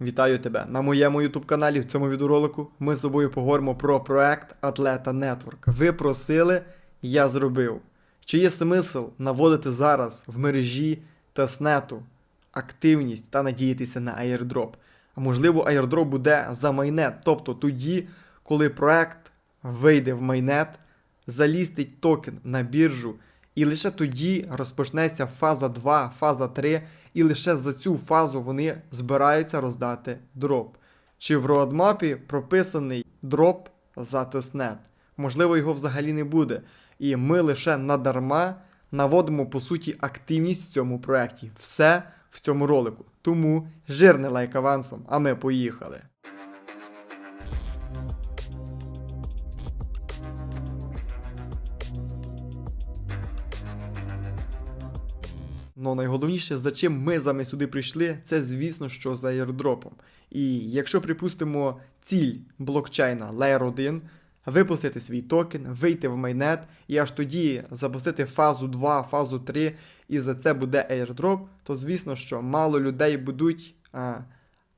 Вітаю тебе на моєму YouTube каналі. В цьому відеоролику ми з тобою поговоримо про проект Атлета Network. Ви просили, я зробив. Чи є смисл наводити зараз в мережі тестнету активність та надіятися на airdrop? А можливо, airdrop буде за майнет, тобто тоді, коли проект вийде в майнет, залістить токен на біржу, і лише тоді розпочнеться фаза 2, фаза 3, і лише за цю фазу вони збираються роздати дроп. Чи в роадмапі прописаний дроп за тестнет? Можливо, його взагалі не буде. І ми лише надарма наводимо по суті активність в цьому проєкті. Все в цьому ролику. Тому жирний лайк авансом, а ми поїхали. Ну, найголовніше, за чим ми з вами сюди прийшли, це звісно, що за airdropом. І якщо припустимо ціль блокчейна Layer 1, випустити свій токен, вийти в майнет і аж тоді запустити фазу 2, фазу 3, і за це буде airdrop, то звісно, що мало людей будуть а,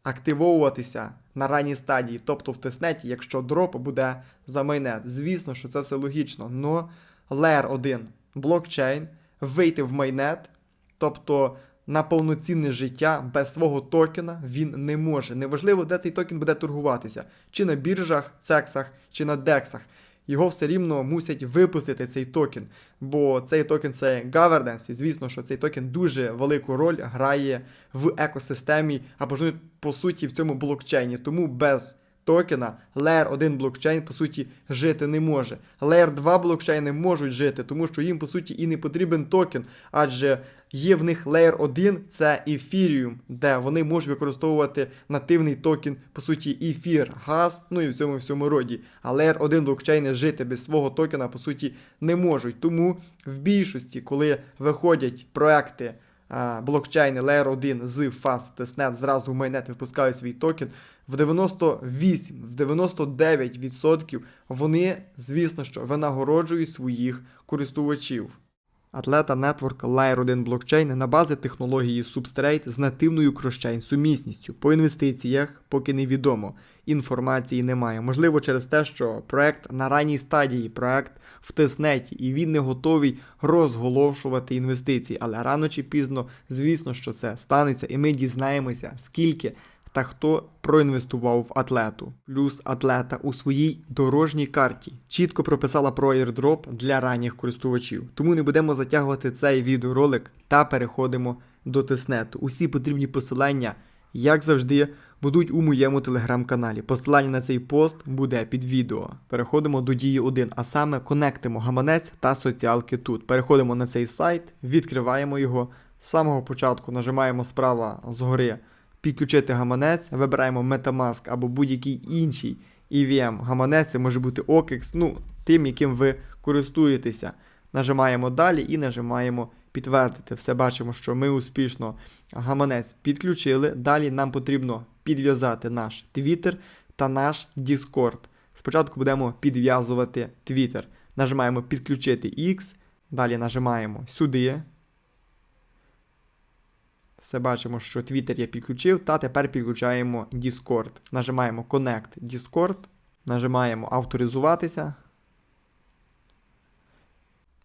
активовуватися на ранній стадії, тобто в тестнеті, якщо дроп буде за майнет. Звісно, що це все логічно. Но Layer 1 блокчейн вийти в майнет. Тобто на повноцінне життя без свого токена він не може. Неважливо, де цей токен буде торгуватися, чи на біржах, цексах, чи на дексах. Його все рівно мусять випустити цей токен, бо цей токен це governance, і звісно, що цей токен дуже велику роль грає в екосистемі, або ж ну, по суті в цьому блокчейні. Тому без токена Layer 1 блокчейн, по суті, жити не може. Layer 2 блокчейни можуть жити, тому що їм, по суті, і не потрібен токен, адже є в них Layer 1, це Ethereum, де вони можуть використовувати нативний токен, по суті, ефір, газ, ну і в цьому всьому роді. А Layer 1 блокчейни жити без свого токена, по суті, не можуть. Тому в більшості, коли виходять проекти. Блокчейни Layer 1 з фаз тестнет зразу в майнет випускають свій токен. В 98, в 99% вони, звісно, що винагороджують своїх користувачів. Атлета Network Layer 1 блокчейн на базі технології Substrate з нативною кросчейн сумісністю. По інвестиціях поки невідомо. Інформації немає. Можливо, через те, що проект на ранній стадії, проект в тестнеті, і він не готовий розголошувати інвестиції. Але рано чи пізно, звісно, що це станеться, і ми дізнаємося, скільки та хто проінвестував в атлету. Плюс атлета у своїй дорожній карті чітко прописала про airdrop для ранніх користувачів. Тому не будемо затягувати цей відеоролик та переходимо до тестнету. Усі потрібні посилання, як завжди, будуть у моєму телеграм-каналі. Посилання на цей пост буде під відео. Переходимо до дії 1, а саме конектимо гаманець та соціалки тут. Переходимо на цей сайт, відкриваємо його. З самого початку нажимаємо справа згори підключити гаманець, вибираємо Metamask або будь-який інший EVM гаманець, це може бути OKEX, ну, тим, яким ви користуєтеся. Нажимаємо далі і нажимаємо підтвердити. Все бачимо, що ми успішно гаманець підключили. Далі нам потрібно підв'язати наш Twitter та наш Discord. Спочатку будемо підв'язувати Twitter. Нажимаємо підключити X, далі нажимаємо сюди. Все бачимо, що Twitter я підключив, та тепер підключаємо Discord. Нажимаємо Connect Discord, нажимаємо авторизуватися.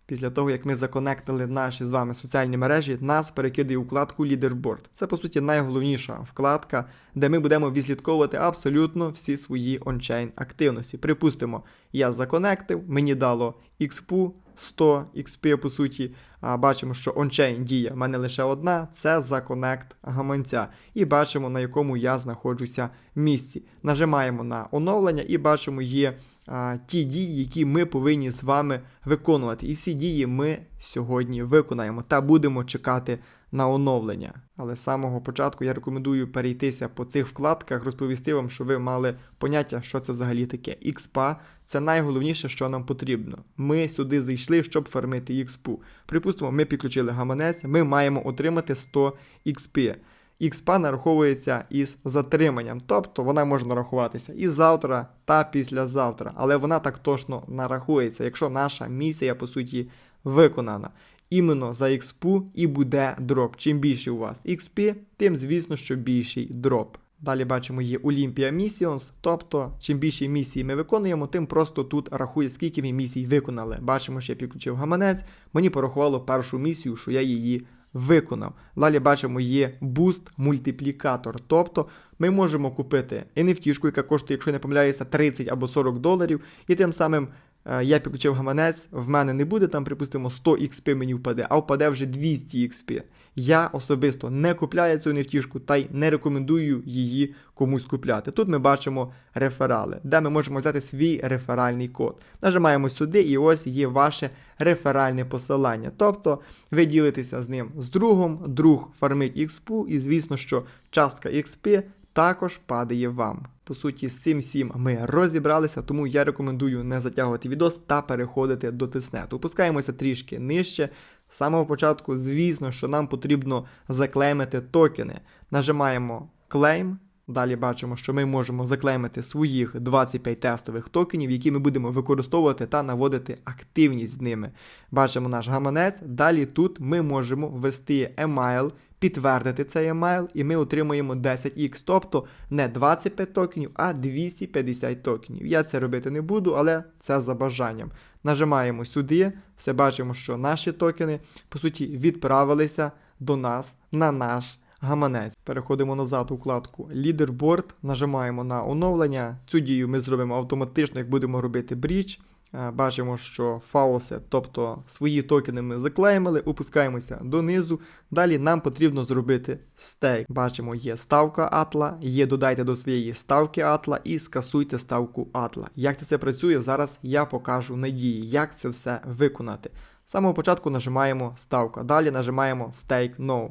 Після того, як ми законектили наші з вами соціальні мережі, нас перекидає у вкладку Leaderboard. Це, по суті, найголовніша вкладка, де ми будемо відслідковувати абсолютно всі свої ончейн активності. Припустимо, я законектив, мені дало XP, 100 XP, по суті. Бачимо, що ончейн діє в мене лише одна, це за конект гаманця. І бачимо, на якому я знаходжуся місці. Нажимаємо на оновлення і бачимо, є а, ті дії, які ми повинні з вами виконувати. І всі дії ми сьогодні виконаємо та будемо чекати на оновлення. Але з самого початку я рекомендую перейтися по цих вкладках, розповісти вам, що ви мали поняття, що це взагалі таке. XPA – це найголовніше, що нам потрібно. Ми сюди зайшли, щоб фармити XP. Припустимо, ми підключили гаманець, ми маємо отримати 100 XP. XP нараховується із затриманням, тобто вона може нарахуватися і завтра та післязавтра, але вона так точно нарахується, якщо наша місія, по суті, виконана. Іменно за XP і буде дроп. Чим більше у вас XP, тим, звісно, що більший дроп. Далі бачимо є Olympia Missions, тобто чим більше місій ми виконуємо, тим просто тут рахує, скільки ми місій виконали. Бачимо, що я підключив гаманець, мені порахувало першу місію, що я її виконав. Далі бачимо, є буст мультиплікатор. Тобто ми можемо купити NFT, яка коштує, якщо не помиляюся, 30 або 40 доларів, і тим самим. Е, Я підключив гаманець, в мене не буде там, припустимо, 100 XP мені впаде, а впаде вже 200 XP. Я особисто не купляю цю нефтішку та й не рекомендую її комусь купляти. Тут ми бачимо реферали, де ми можемо взяти свій реферальний код. Нажимаємо сюди, і ось є ваше реферальне посилання. Тобто ви ділитеся з ним з другом, друг фармить XP, і звісно, що частка XP також падає вам. По суті, з цим всім ми розібралися, тому я рекомендую не затягувати відос та переходити до тиснету. Опускаємося трішки нижче. З самого початку, звісно, що нам потрібно заклеймити токени. Нажимаємо клейм. Далі бачимо, що ми можемо заклеймити своїх 25 тестових токенів, які ми будемо використовувати та наводити активність з ними. Бачимо наш гаманець. Далі тут ми можемо ввести емайл, підтвердити цей емайл, і ми отримуємо 10х, тобто не 25 токенів, а 250 токенів. Я це робити не буду, але це за бажанням. Нажимаємо сюди, все бачимо, що наші токени, по суті, відправилися до нас на наш гаманець. Переходимо назад у вкладку Leaderboard, нажимаємо на оновлення. Цю дію ми зробимо автоматично, як будемо робити бріч. Е, Бачимо, що фауси, тобто свої токени ми заклеймили, опускаємося донизу. Далі нам потрібно зробити стейк. Бачимо, є ставка атла, є додайте до своєї ставки атла і скасуйте ставку атла. Як це все працює, зараз я покажу надії, як це все виконати. З самого початку нажимаємо ставка, далі нажимаємо Stake No.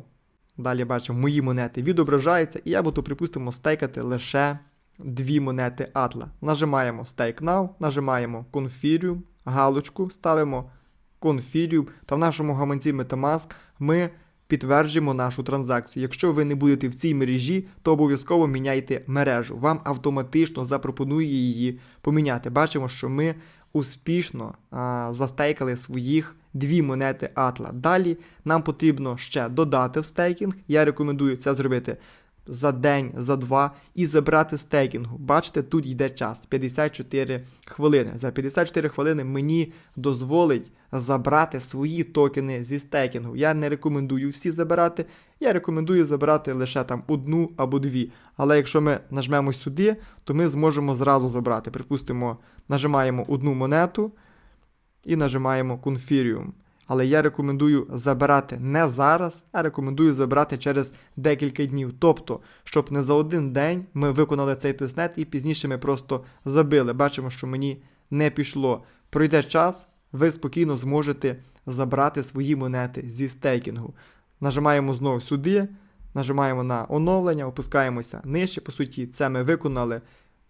Далі бачимо, мої монети відображаються, і я буду, припустимо, стейкати лише дві монети Атла. Нажимаємо Stake Now, нажимаємо Confirium, галочку, ставимо Confirium, та в нашому гаманці Metamask ми підтверджуємо нашу транзакцію. Якщо ви не будете в цій мережі, то обов'язково міняйте мережу. Вам автоматично запропонує її поміняти. Бачимо, що ми успішно а, застейкали своїх дві монети Атла. Далі нам потрібно ще додати в стейкінг. Я рекомендую це зробити за день, за два і забрати стейкінгу. Бачите, тут йде час 54 хвилини. За 54 хвилини мені дозволить забрати свої токени зі стейкінгу. Я не рекомендую всі забирати. Я рекомендую забирати лише там одну або дві. Але якщо ми нажмемо сюди, то ми зможемо зразу забрати. Припустимо, нажимаємо одну монету і нажимаємо Confirium. Але я рекомендую забирати не зараз, а рекомендую забирати через декілька днів. Тобто, щоб не за один день ми виконали цей тестнет і пізніше ми просто забили. Бачимо, що мені не пішло. Пройде час, ви спокійно зможете забрати свої монети зі стейкінгу. Нажимаємо знову сюди, нажимаємо на оновлення, опускаємося нижче. По суті, це ми виконали.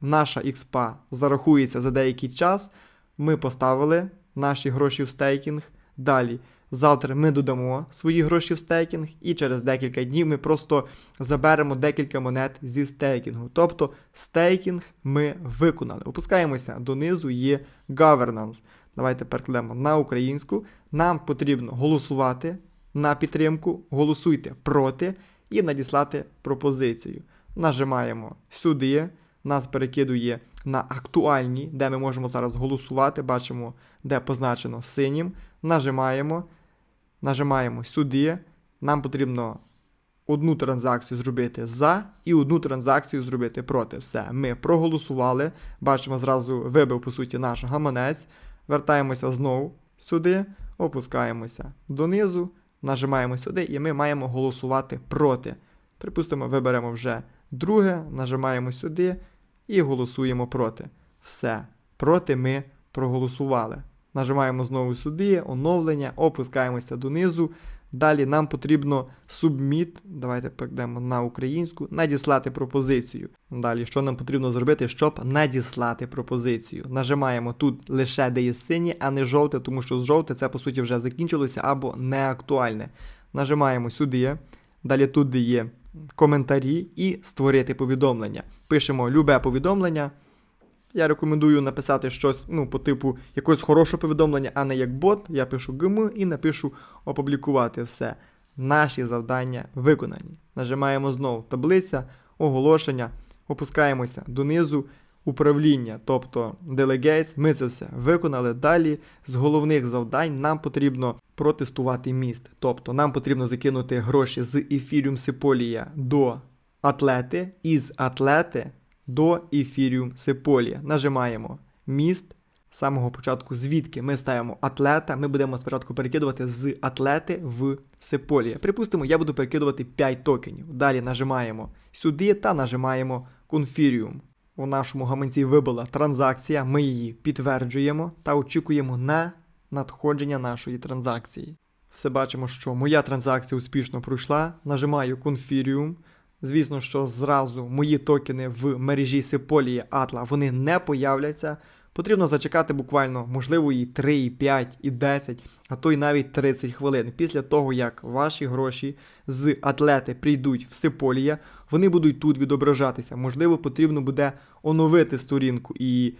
Наша експа зарахується за деякий час. Ми поставили наші гроші в стейкінг. Далі, завтра ми додамо свої гроші в стейкінг, і через декілька днів ми просто заберемо декілька монет зі стейкінгу. Тобто стейкінг ми виконали. Опускаємося донизу, є governance. Давайте перекладемо на українську. Нам потрібно голосувати на підтримку, голосуйте проти і надіслати пропозицію. Нажимаємо сюди, нас перекидує на актуальні, де ми можемо зараз голосувати. Бачимо, де позначено синім. Нажимаємо, нажимаємо сюди. Нам потрібно одну транзакцію зробити за і одну транзакцію зробити проти. Все, ми проголосували. Бачимо, зразу вибив, по суті, наш гаманець. Вертаємося знову сюди, опускаємося донизу, нажимаємо сюди, і ми маємо голосувати проти. Припустимо, виберемо вже друге, нажимаємо сюди і голосуємо проти. Все. Проти ми проголосували. Нажимаємо знову сюди, оновлення, опускаємося донизу. Далі нам потрібно submit, давайте перейдемо на українську, надіслати пропозицію. Далі, що нам потрібно зробити, щоб надіслати пропозицію? Нажимаємо тут лише де є синє, а не жовте, тому що з жовте це по суті вже закінчилося або не актуальне. Нажимаємо сюди. Далі тут де є коментарі і створити повідомлення. Пишемо любе повідомлення. Я рекомендую написати щось ну, по типу якогось хорошого повідомлення, а не як бот. Я пишу ГМ і напишу опублікувати все. Наші завдання виконані. Нажимаємо знову таблиця, оголошення, опускаємося донизу. Управління, тобто Delegates, ми це все виконали. Далі з головних завдань нам потрібно протестувати міст. Тобто нам потрібно закинути гроші з Ethereum Sepolia до атлети і з атлети до Ethereum Sepolia. Нажимаємо міст. З самого початку, звідки ми ставимо атлета, ми будемо спочатку перекидувати з атлети в Sepolia. Припустимо, я буду перекидувати 5 токенів. Далі нажимаємо сюди та нажимаємо Confirium. У нашому гаманці вибула транзакція, ми її підтверджуємо та очікуємо на надходження нашої транзакції. Все бачимо, що моя транзакція успішно пройшла. Нажимаю Confirium. Звісно, що зразу мої токени в мережі Sepolia Atla вони не появляться. Потрібно зачекати буквально, можливо, і 3, і 5, і 10, а то й навіть 30 хвилин. Після того, як ваші гроші з атлети прийдуть в Sepolia, вони будуть тут відображатися. Можливо, потрібно буде оновити сторінку і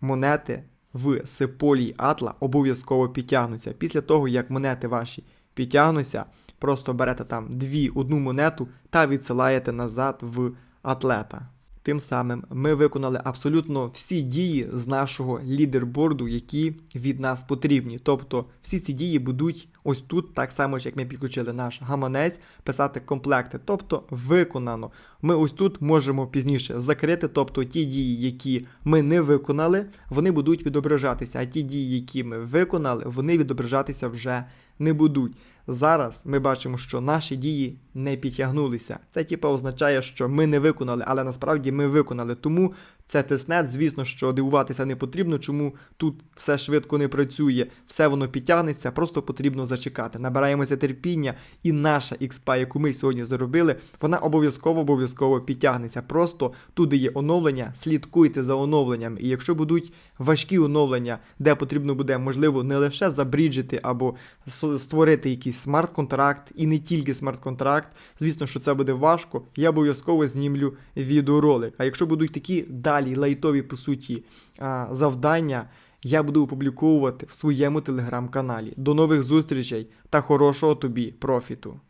монети в Сеполі Атла обов'язково підтягнуться. Після того, як монети ваші підтягнуться, просто берете там дві одну монету та відсилаєте назад в атлета. Тим самим ми виконали абсолютно всі дії з нашого лідерборду, які від нас потрібні. Тобто всі ці дії будуть ось тут, так само як ми підключили наш гаманець, писати комплекти. Тобто виконано. Ми ось тут можемо пізніше закрити, тобто ті дії, які ми не виконали, вони будуть відображатися. А ті дії, які ми виконали, вони відображатися вже не будуть. Зараз ми бачимо, що наші дії не підтягнулися. Це типу означає, що ми не виконали, але насправді ми виконали. Тому це тиснет, звісно, що дивуватися не потрібно, чому тут все швидко не працює, все воно підтягнеться, просто потрібно зачекати. Набираємося терпіння, і наша експа, яку ми сьогодні заробили, вона обов'язково обов'язково підтягнеться. Просто туди є оновлення, слідкуйте за оновленням. І якщо будуть важкі оновлення, де потрібно буде, можливо, не лише забріджити або створити якийсь смарт-контракт, і не тільки смарт-контракт, звісно, що це буде важко, я обов'язково знімлю відеоролик. А якщо будуть такі далі лайтові, по суті, завдання, я буду опубліковувати в своєму телеграм-каналі. До нових зустрічей та хорошого тобі профіту!